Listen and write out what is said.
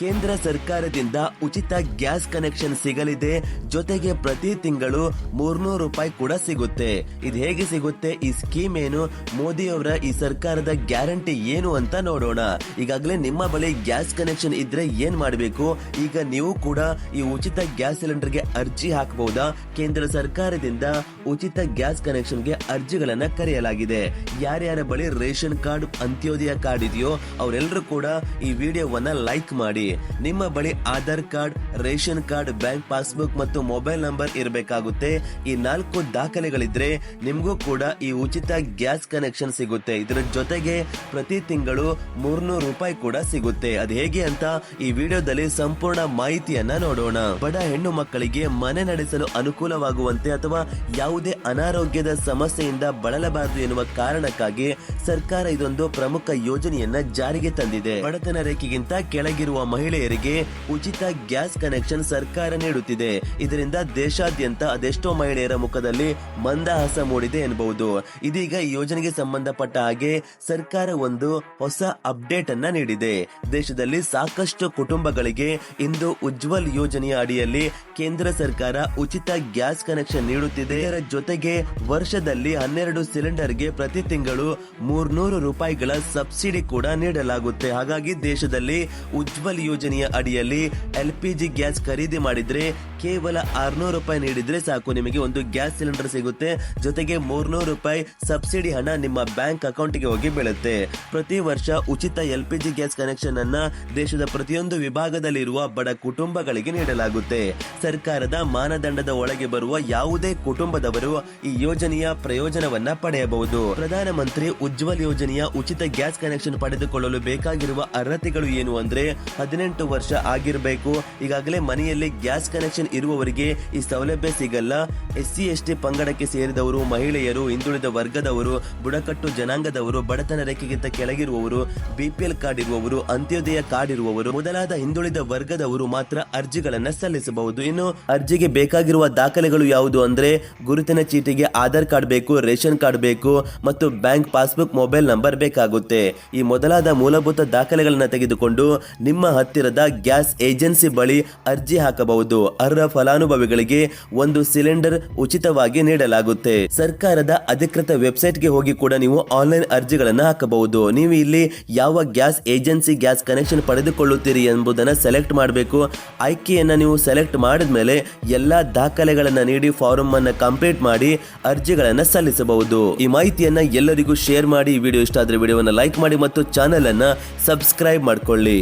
ಕೇಂದ್ರ ಸರ್ಕಾರದಿಂದ ಉಚಿತ ಗ್ಯಾಸ್ ಕನೆಕ್ಷನ್ ಸಿಗಲಿದೆ. ಜೊತೆಗೆ ಪ್ರತಿ ತಿಂಗಳು ಮೂರ್ನೂರು ರೂಪಾಯಿ ಕೂಡ ಸಿಗುತ್ತೆ. ಇದು ಹೇಗೆ ಸಿಗುತ್ತೆ? ಈ ಸ್ಕೀಮ್ ಏನು? ಮೋದಿ ಅವರ ಈ ಸರ್ಕಾರದ ಗ್ಯಾರಂಟಿ ಏನು ಅಂತ ನೋಡೋಣ. ಈಗಾಗಲೇ ನಿಮ್ಮ ಬಳಿ ಗ್ಯಾಸ್ ಕನೆಕ್ಷನ್ ಇದ್ರೆ ಏನ್ ಮಾಡಬೇಕು? ಈಗ ನೀವು ಕೂಡ ಈ ಉಚಿತ ಗ್ಯಾಸ್ ಸಿಲಿಂಡರ್ಗೆ ಅರ್ಜಿ ಹಾಕಬಹುದಾ ಕೇಂದ್ರ ಸರ್ಕಾರದಿಂದ ಉಚಿತ ಗ್ಯಾಸ್ ಕನೆಕ್ಷನ್ಗೆ ಅರ್ಜಿಗಳನ್ನ ಕರೆಯಲಾಗಿದೆ. ಯಾರ್ಯಾರ ಬಳಿ ರೇಷನ್ ಕಾರ್ಡ್, ಅಂತ್ಯೋದಯ ಕಾರ್ಡ್ ಇದೆಯೋ ಅವರೆಲ್ಲರೂ ಕೂಡ ಈ ವಿಡಿಯೋವನ್ನ ಲೈಕ್ ಮಾಡಿ. ನಿಮ್ಮ ಬಳಿ Aadhaar card, ration card, bank passbook ಮತ್ತು ಮೊಬೈಲ್ ನಂಬರ್ ಇರಬೇಕಾಗುತ್ತೆ. ಈ ನಾಲ್ಕು ದಾಖಲೆಗಳಿದ್ರೆ ನಿಮ್ಗೂ ಕೂಡ ಈ ಉಚಿತ ಗ್ಯಾಸ್ ಕನೆಕ್ಷನ್ ಸಿಗುತ್ತೆ. ಇದರ ಜೊತೆಗೆ ಪ್ರತಿ ತಿಂಗಳು ಮೂರ್ನೂರು ರೂಪಾಯಿ ಕೂಡ ಸಿಗುತ್ತೆ. ಅದು ಹೇಗೆ ಅಂತ ಈ ವಿಡಿಯೋದಲ್ಲಿ ಸಂಪೂರ್ಣ ಮಾಹಿತಿಯನ್ನ ನೋಡೋಣ. ಬಡ ಹೆಣ್ಣು ಮಕ್ಕಳಿಗೆ ಮನೆ ನಡೆಸಲು ಅನುಕೂಲವಾಗುವಂತೆ ಅಥವಾ ಯಾವುದೇ ಅನಾರೋಗ್ಯದ ಸಮಸ್ಯೆಯಿಂದ ಬಳಲಬಾರದು ಎನ್ನುವ ಕಾರಣಕ್ಕಾಗಿ ಸರ್ಕಾರ ಇದೊಂದು ಪ್ರಮುಖ ಯೋಜನೆಯನ್ನ ಜಾರಿಗೆ ತಂದಿದೆ. ಬಡತನ ರೇಖೆಗಿಂತ ಕೆಳಗಿರುವ ಮಹಿಳೆಯರಿಗೆ ಉಚಿತ ಗ್ಯಾಸ್ ಕನೆಕ್ಷನ್ ಸರ್ಕಾರ ನೀಡುತ್ತಿದೆ. ಇದರಿಂದ ದೇಶಾದ್ಯಂತ ಅದೆಷ್ಟೋ ಮಹಿಳೆಯರ ಮುಖದಲ್ಲಿ ಮಂದಹಾಸ ಮೂಡಿದೆ ಎನ್ನಬಹುದು. ಇದೀಗ ಈ ಯೋಜನೆಗೆ ಸಂಬಂಧಪಟ್ಟ ಹಾಗೆ ಸರ್ಕಾರ ಒಂದು ಹೊಸ ಅಪ್ಡೇಟ್ ಅನ್ನ ನೀಡಿದೆ. ದೇಶದಲ್ಲಿ ಸಾಕಷ್ಟು ಕುಟುಂಬಗಳಿಗೆ ಇಂದು ಉಜ್ವಲ್ ಯೋಜನೆಯ ಅಡಿಯಲ್ಲಿ ಕೇಂದ್ರ ಸರ್ಕಾರ ಉಚಿತ ಗ್ಯಾಸ್ ಕನೆಕ್ಷನ್ ನೀಡುತ್ತಿದೆ. ಇದರ ಜೊತೆಗೆ ವರ್ಷದಲ್ಲಿ ಹನ್ನೆರಡು ಸಿಲಿಂಡರ್ಗೆ ಪ್ರತಿ ತಿಂಗಳು ಮೂರ್ನೂರು ರೂಪಾಯಿಗಳ ಸಬ್ಸಿಡಿ ಕೂಡ ನೀಡಲಾಗುತ್ತೆ. ಹಾಗಾಗಿ ದೇಶದಲ್ಲಿ ಉಜ್ವಲ್ ಯೋಜನೆಯ ಅಡಿಯಲ್ಲಿ ಎಲ್ ಪಿ ಜಿ ಗ್ಯಾಸ್ ಖರೀದಿ ಮಾಡಿದ್ರೆ ಕೇವಲ ಆರ್ನೂರು ರೂಪಾಯಿ ನೀಡಿದ್ರೆ ಸಾಕು. ನಿಮಗೆ ಒಂದು ಗ್ಯಾಸ್ ಸಿಲಿಂಡರ್ ಸಿಗುತ್ತೆ. ಜೊತೆಗೆ ಮೂರ್ನೂರು ರೂಪಾಯಿ ಸಬ್ಸಿಡಿ ಹಣ ನಿಮ್ಮ ಬ್ಯಾಂಕ್ ಅಕೌಂಟ್ಗೆ ಹೋಗಿ ಬೀಳುತ್ತೆ. ಪ್ರತಿ ವರ್ಷ ಉಚಿತ L P G gas connection ಅನ್ನ ದೇಶದ ಪ್ರತಿಯೊಂದು ವಿಭಾಗದಲ್ಲಿರುವ ಬಡ ಕುಟುಂಬಗಳಿಗೆ ನೀಡಲಾಗುತ್ತೆ. ಸರ್ಕಾರದ ಮಾನದಂಡದ ಒಳಗೆ ಬರುವ ಯಾವುದೇ ಕುಟುಂಬದವರು ಈ ಯೋಜನೆಯ ಪ್ರಯೋಜನವನ್ನ ಪಡೆಯಬಹುದು. ಪ್ರಧಾನಮಂತ್ರಿ ಉಜ್ವಲ್ ಯೋಜನೆಯ ಉಚಿತ ಗ್ಯಾಸ್ ಕನೆಕ್ಷನ್ ಪಡೆದುಕೊಳ್ಳಲು ಬೇಕಾಗಿರುವ ಅರ್ಹತೆಗಳು ಏನು ಅಂದ್ರೆ ವರ್ಷ ಆಗಿರಬೇಕು. ಈಗಾಗಲೇ ಮನೆಯಲ್ಲಿ ಗ್ಯಾಸ್ ಕನೆಕ್ಷನ್ ಇರುವವರಿಗೆ ಈ ಸೌಲಭ್ಯ ಸಿಗಲ್ಲ. ಎಸ್ ಸಿ ಎಸ್ ಟಿ ಪಂಗಡಕ್ಕೆ ಸೇರಿದವರು, ಮಹಿಳೆಯರು, ಹಿಂದುಳಿದ ವರ್ಗದವರು, ಬುಡಕಟ್ಟು ಜನಾಂಗದವರು, ಬಡತನ ರೇಖೆಗಿಂತ ಕೆಳಗಿರುವವರು, ಬಿಪಿಎಲ್ ಕಾರ್ಡ್ ಇರುವವರು, ಅಂತ್ಯೋದಯ ಕಾರ್ಡ್ ಇರುವವರು, ಮೊದಲಾದ ಹಿಂದುಳಿದ ವರ್ಗದವರು ಮಾತ್ರ ಅರ್ಜಿಗಳನ್ನು ಸಲ್ಲಿಸಬಹುದು. ಇನ್ನು ಅರ್ಜಿಗೆ ಬೇಕಾಗಿರುವ ದಾಖಲೆಗಳು ಯಾವುದು ಅಂದ್ರೆ ಗುರುತಿನ ಚೀಟಿಗೆ ಆಧಾರ್ ಕಾರ್ಡ್ ಬೇಕು, ರೇಷನ್ ಕಾರ್ಡ್ ಬೇಕು ಮತ್ತು ಬ್ಯಾಂಕ್ ಪಾಸ್ಬುಕ್, ಮೊಬೈಲ್ ನಂಬರ್ ಬೇಕಾಗುತ್ತೆ. ಈ ಮೊದಲಾದ ಮೂಲಭೂತ ದಾಖಲೆಗಳನ್ನ ತೆಗೆದುಕೊಂಡು ನಿಮ್ಮ ಹತ್ತಿರದ ಗ್ಯಾಸ್ ಏಜೆನ್ಸಿ ಬಳಿ ಅರ್ಜಿ ಹಾಕಬಹುದು. ಅರ್ಹ ಫಲಾನುಭವಿಗಳಿಗೆ ಒಂದು ಸಿಲಿಂಡರ್ ಉಚಿತವಾಗಿ ನೀಡಲಾಗುತ್ತೆ. ಸರ್ಕಾರದ ಅಧಿಕೃತ ವೆಬ್ಸೈಟ್ಗೆ ಹೋಗಿ ಕೂಡ ನೀವು ಆನ್ಲೈನ್ ಅರ್ಜಿಗಳನ್ನು ಹಾಕಬಹುದು. ನೀವು ಇಲ್ಲಿ ಯಾವ ಗ್ಯಾಸ್ ಏಜೆನ್ಸಿ, ಗ್ಯಾಸ್ ಕನೆಕ್ಷನ್ ಪಡೆದುಕೊಳ್ಳುತ್ತೀರಿ ಎಂಬುದನ್ನು ಸೆಲೆಕ್ಟ್ ಮಾಡಬೇಕು. ಆಯ್ಕೆಯನ್ನು ನೀವು ಸೆಲೆಕ್ಟ್ ಮಾಡಿದ ಮೇಲೆ ಎಲ್ಲ ದಾಖಲೆಗಳನ್ನು ನೀಡಿ ಫಾರಂ ಅನ್ನು ಕಂಪ್ಲೀಟ್ ಮಾಡಿ ಅರ್ಜಿಗಳನ್ನು ಸಲ್ಲಿಸಬಹುದು. ಈ ಮಾಹಿತಿಯನ್ನು ಎಲ್ಲರಿಗೂ ಶೇರ್ ಮಾಡಿ. ವಿಡಿಯೋ ಇಷ್ಟ ಆದರೆ ವಿಡಿಯೋವನ್ನು ಲೈಕ್ ಮಾಡಿ ಮತ್ತು ಚಾನೆಲ್ ಅನ್ನ ಸಬ್ಸ್ಕ್ರೈಬ್ ಮಾಡ್ಕೊಳ್ಳಿ.